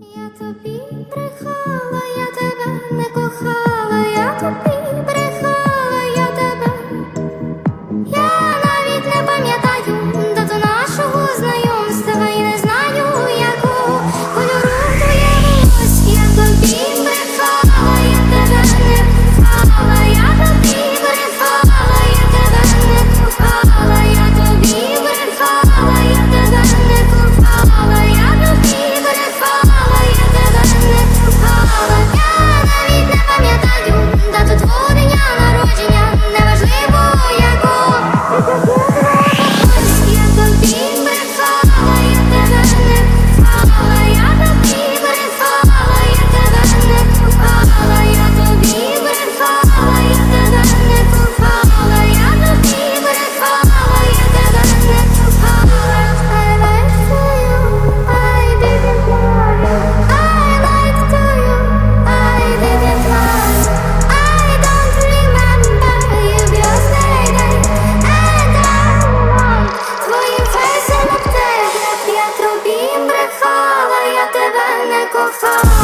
Я тобі брехала, я microfone.